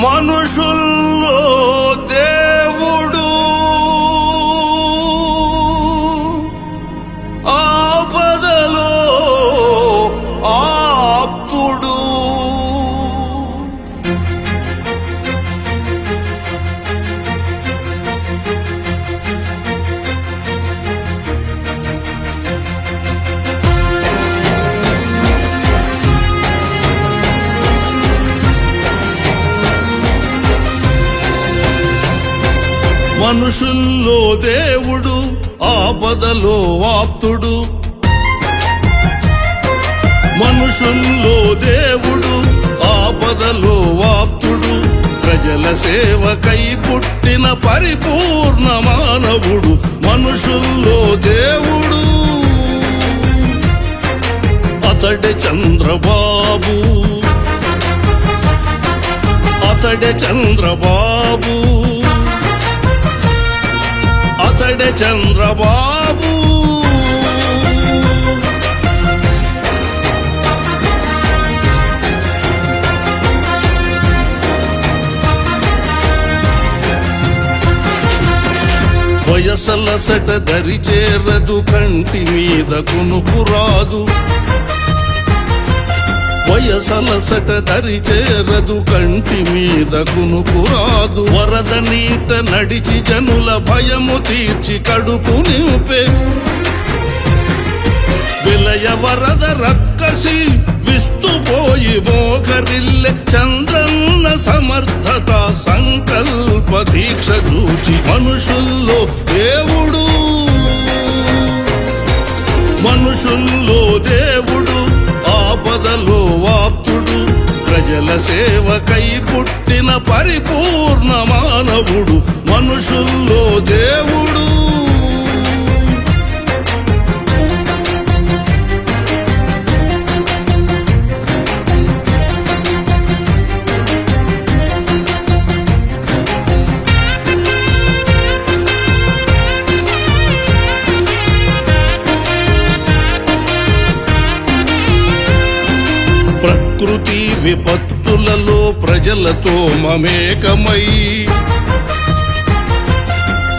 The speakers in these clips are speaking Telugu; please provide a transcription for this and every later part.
మనుషుల్లో మనుషుల్లో దేవుడు ఆపదలో ఆప్తుడు. మనుషుల్లో దేవుడు ఆపదలో ఆప్తుడు. ప్రజల సేవకై పుట్టిన పరిపూర్ణ మానవుడు మనుషుల్లో దేవుడు. అతడే చంద్రబాబు. అతడే చంద్రబాబు. అతడే చంద్రబాబు. వయసల సట దరి చేరదు కంటి మీద కొనుకు రాదు. వయసలసట దరి చేరదు కంటి మీద కునుకురాదు. వరద నీట నడిచి జనుల భయము తీర్చి కడుపు నింపే. విలయ వరద రక్కసి విస్తుపోయి మోకరిల్లె. చంద్రన్న సమర్థత సంకల్ప దీక్ష చూచి మనుషుల్లో దేవుడు. మనుషుల్లో దేవుడు. ప్రజల సేవకై పుట్టిన పరిపూర్ణ మానవుడు మనుషుల్లో దేవుడు. ఊర్లలో ప్రజలతో మమేకమై.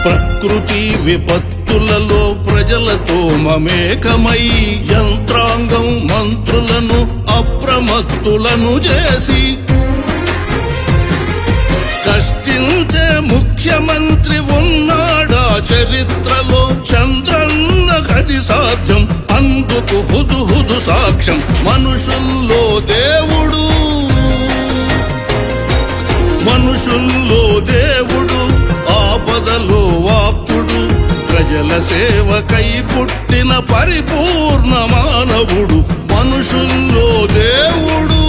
ప్రకృతి విపత్తులలో ప్రజలతో మమేకమై. యంత్రాంగం మంత్రులను అప్రమత్తులను చేసి. కష్టించే ముఖ్యమంత్రి ఉన్నాడా? చరిత్రలో చంద్రన్న కది సాధ్యం. అందుకు హుదు హుదు సాక్ష్యం. మనుషుల్లో దేవ సేవకై పుట్టిన పరిపూర్ణ మానవుడు మనుషుల్లో దేవుడు.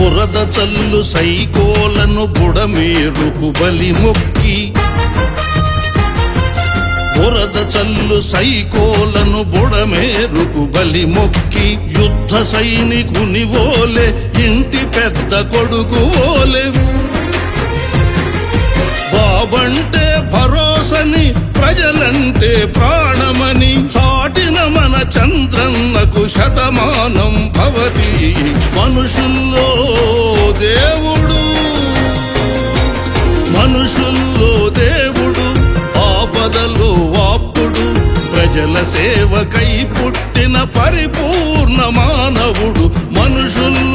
బురద చల్లు సైకోలను బుడమేరుకు బలి మొక్కి. బురద చల్లు సైకోలను బుడమేరుకు బలి మొక్కి. యుద్ధ సైనికుని ఓలే ఇంటి పెద్ద కొడుకు ఓలే. బాబంటే భరోసని ప్రజలంటే ప్రాణమని చా చంద్రన్నకు శతమానం భవతి. మనుషుల్లో దేవుడు. మనుషుల్లో దేవుడు ఆపదలో వాపుడు ప్రజల సేవకై పుట్టిన పరిపూర్ణ మానవుడు. మనుషుల్లో